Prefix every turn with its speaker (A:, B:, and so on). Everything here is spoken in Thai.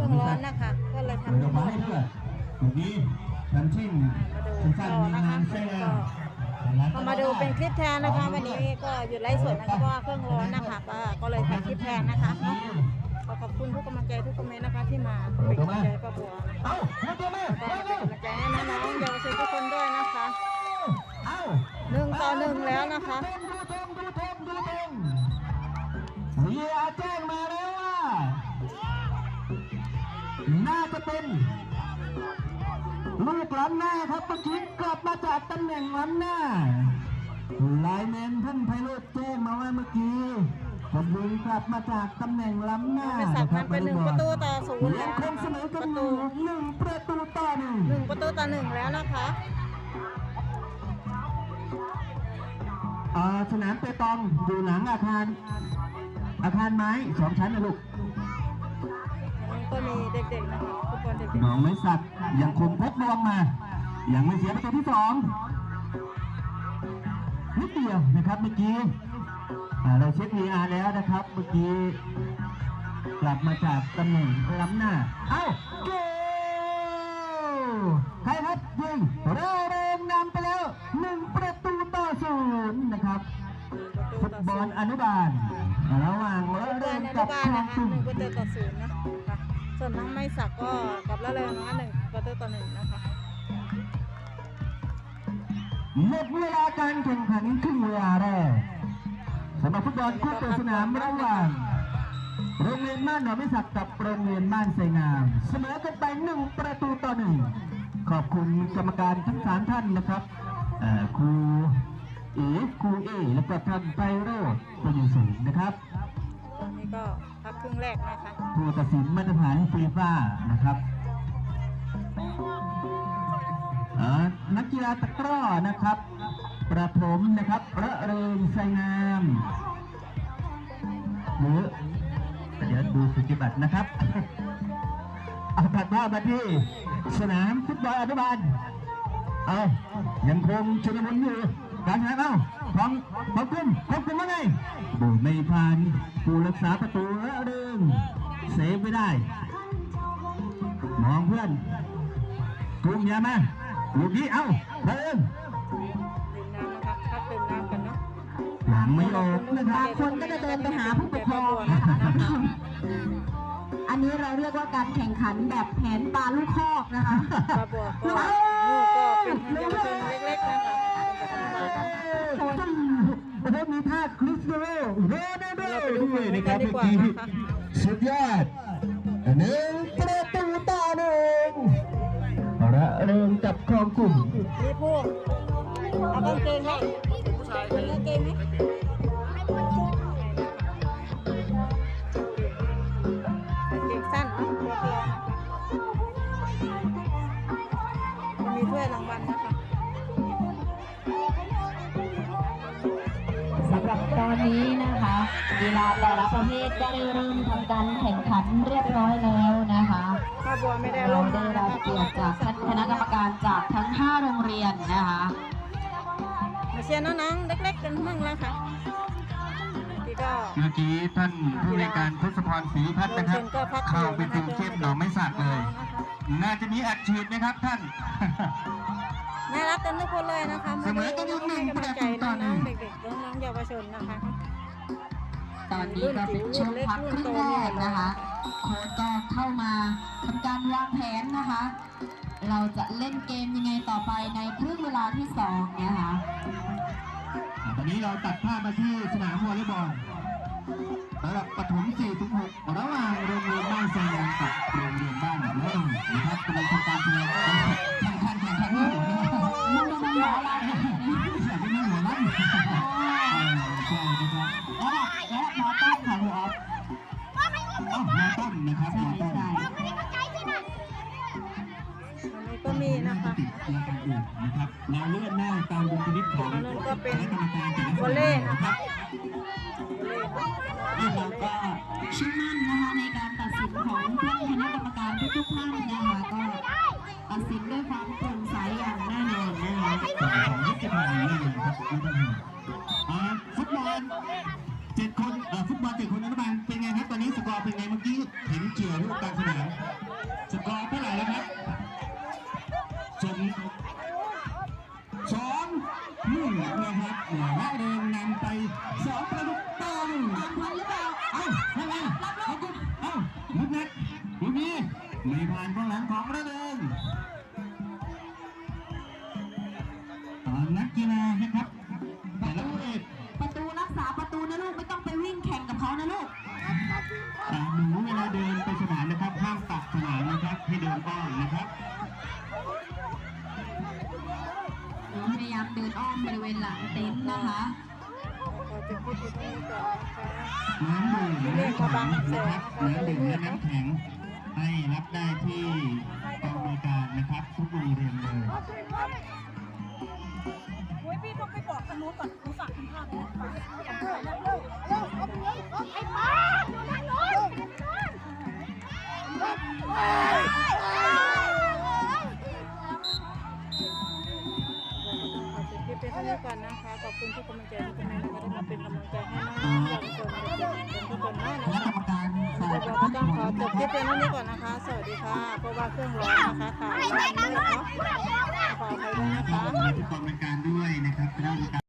A: รื่องร้อนนะคะ ก็เลยทำ
B: เดี๋ยว
A: ให้
B: มาให้เพื่อนเมื่อกี้ทันชิ่ง
A: มาดู
B: สั้น
A: ต่อ
B: ๆมี
A: นะ
B: งา
A: คะ
B: นเส้น
A: ก็ก็มาดูเป็นคลิปแทนนะคะ วันนี้ก็หยุดไลฟ์สดนะคะเพราะว่าเครื่องร้อนนะคะก็ก็เลยทำคลิปแทนนะคะเนาะขอขอบคุณทุกกำลังใจทุกคอมเมนต์นะคะที่มาเป็นกำลังใจป้าบัวนะคะ
B: เอ้ามาตัวแม่
A: ก็เป็นกำลังใจให้น้องๆเยาวชนทุกคนด้วยนะคะ
B: เอ้า
A: หนึ่งต่อหนึ่งแล้วนะคะ
B: ดูธงดูธงดูธงเฮียแจ้งมาแล้ว จะเป็นลูกล้ำหน้าครับเมื่อกี้กลับมาจากตำแหน่งล้ำหน้าไลน์แมนท่านไพโรจน์แจ้งมาว่าเมื่อกี้ผมยิงกลับมาจากตำแหน่งล้ำหน้า
A: เป็นสักมันเป็นหนึ่งประตูต่อศูนย์
B: ยั
A: แล้
B: ง
A: ว
B: คงเสมอ
A: ป
B: กัน
A: ระ
B: ห
A: ตู
B: นึ่งหนึ่งประตูต่อหนึ่ง
A: หนึ่งประตูต่อหนึ่งแล้วนะคะ
B: อ่าสนามเปตองอยู่หลังอาคาร อาคารไม้สองชั้นนะลูก
A: ก็มีเด็กๆนะคะฟุตบอลเด็ก
B: หนองไม้สักยังคงพบรวงมา ยังไม่เสียประตูที่สองนิดเดียวนะครับเมื่อกี้อ่าเราเช็ค VR แล้วนะครับ เมื่อกี้กลับมาจากตำแหน่งล้ำหน้า เอ้าเกลใครครับยิงเราเริ่มนำไปแล้วหนึ่งประตูต่อศูนย์นะครับ
A: ๆประตู
B: ฟุต
A: ต่อบศู
B: อล
A: นย์
B: อนุบาลระหว่างละ
A: ฟุตบ
B: เริ
A: อล
B: ง
A: อนุ
B: กับบา
A: ล
B: คลอง
A: นะคะ
B: ตุ่ม
A: หนึ่งประตูต่อศูนย์นะคะ ส่วนน้องไม่สักก็กับละเลยนะคะหนึ่งประตูต่อหนึ่งนะคะ
B: หมดเวลาการแข่งขันครึ่งเวลาแรกสำหรับฟุตบอลคู่เปิดสนามระหว่างโรงเรียนบ้านหนองไม่สักกับโรงเรียนบ้านไสงาม เสมอกันไปหนึ่งประตูต่อหนึ่งขอบคุณกรรมการทั้งสามท่านนะครับเอ่อครูเอ๋ครูเอและก็ท่านไพโรจน์ประยุสูงนะครับ
A: ตอนนี้ก็พัก ครึ่งแรกนะคะ
B: ผู้ตัดสินมาตรฐานฟีฟ่านะครับเอ่อนักกีฬาตะกร้อนะครับ ประถมนะครับระเริงไสงามหรือเดี๋ยวดูสุจิบัตรนะครับเอาตัดภาพมาที่สนามฟุตบอลอนุบาลเอายังคงชุลมุนอยู่การแข่งเอา ของของกลุ่มของกลุ่มว่าไงโดยไม่ผ่านผู้รักษาประตูระเริงเซฟไม่ได้ มองเพื่อนกลุ่มอยามาลูกนี้เอ้าระเริง
A: ดื่มน้ำนะคะพักดื่มน้ำกันเนาะ
B: หลังไม่ออกนะครับ
C: บางคนก็จะเดินไปหาผู้ปกครองนะคะอันนี้เราเรียกว่าการแข่งขันแบบแผนปลาลูกคอกนะคะ
A: ป้าบัวก็ลูกก็เป็นเยาวชนเล็กๆนะคะเป็น แบบนี้มา
B: โอ้โหมีท่าคริสโตโรนัลโด
A: เราไปดู
B: ด้วยนะครับ
A: กันดี
B: เมื่อก
A: ว่า
B: กี้
A: นะคะ
B: สุดยอดหนึ่งประตูต่อหนึ่งระเริงกับครองกลุ่ม
A: นี่พวกเอากางเกงไหมเป็นกางเกงไหม
C: สำหรับตอนนี้นะคะกีฬาแต่ละประเภทได้เริ่มทำการแข่งขันเรียบร้อยแล้วนะคะ
A: ป้าบัวไม่ได้
C: เรา
A: ลง
C: ได้
A: มา
C: รับเกียรติจากท่านคณะกรรมการจากทั้ง 5 โรงเรียนนะคะ
A: มาเชียร์น้องๆเล็กๆกันมั่งแล้วค่ะที่ก็
B: เมื่อกี้ท่านผู้ในวยการทศพรศรีพัฒน์นะครับ
A: โดนเชิญก็พัก
B: เข้าไป
A: อยู่
B: ดู
A: นะคะ
B: เข้มหนองไม่สักเลย น่าจะมีอัดฉีดไหมครับท่าน
A: น่ารักกันทุกคนเลยนะคะ
B: เสมอกันอยู่หนึ่ง
A: ให้กำลังใจ
B: ประตูต่
A: น้
B: อหนึ่
A: อง
B: ง
A: ๆเด็กๆน้องๆเยาวชนนะคะ
C: ตอนนี้ก็เป็นช่วงพักครึ่งแรกนะคะโค้ชก็เข้ามาทำการวางแผนนะคะ เราจะเล่นเกมยังไงต่อไปในครึ่งเวลาที่สองนะคะ
B: ตอนนี้เราตัดภาพมาที่สนามวอลเลย์บอลระดับประถม4ถึง6ระหว่างโรงเรียนบ้านแซง นนะครับใช่
C: มา
B: ต้น
C: ใช่
A: วันนี้ก็มีนะคะ
B: ติดรายการอื่นนะครับเราเลื่อนหน้าตามดุลพินิจของ
A: อันนั้นก็เป็น
B: คณะกรรมการแต่ละ
A: วอลเล่นะคะวอลเล่เนาะ
C: นี่เราก็เชื่อมั่นนะคะในการตัดสินของท่านคณะกรรมการทุกๆท่านนะคะก็ตัดสินด้วยความโปร่งใสอย่างแน่นอนนะคะ
B: ของยุทธภัณฑ์นี่นะครับไม่ต้องห่วงอ่าฟุตบอลเจ็ดคนเอ่อฟุตบอลเจ็ดคนอนุบาล เป็นไงเมื่อกี้เห็นเจียวลูกกลางสนามสกอร์เท่าไหร่แล้วครับ
C: ยายามเดินอ้อมบริเวณหลังเต็นท์นะคะ
A: น้ำ
B: ดื่มน้ำแข็งนะครับน้ำดื่มและน้ำแข็งให้รับได้ที่กองบริการนะครับ ทุกโรงเรียนเลย
A: โอ้ยพี่ต้องไปบอกทางนู้นก่อนหนูฝากคุณพ่อไปฝากเร็วเร็วเร็วเอาไปเลยไอ้ป้าอยู่ด้านั่นเลยข คุณทุกกำลังใจทุกคนนะคะที่มาเป็นกำลังใจให้น้องๆเยาวชนเด็กๆทุกคนมาก
B: ค
A: นะ
B: ณะ
A: คะ
B: รมารฝ่าย
A: เราก็ต้องขอจบคลิปเป็นเท่านี้ก่อนนะคะ สวัสดีค่ะเพราะว่าเครื่องร้อนนะคะค่ะร้อนมืดเนาะขออภัยด้วยนะคะ
B: ขอบคุณกองบริการด้วยนะครับ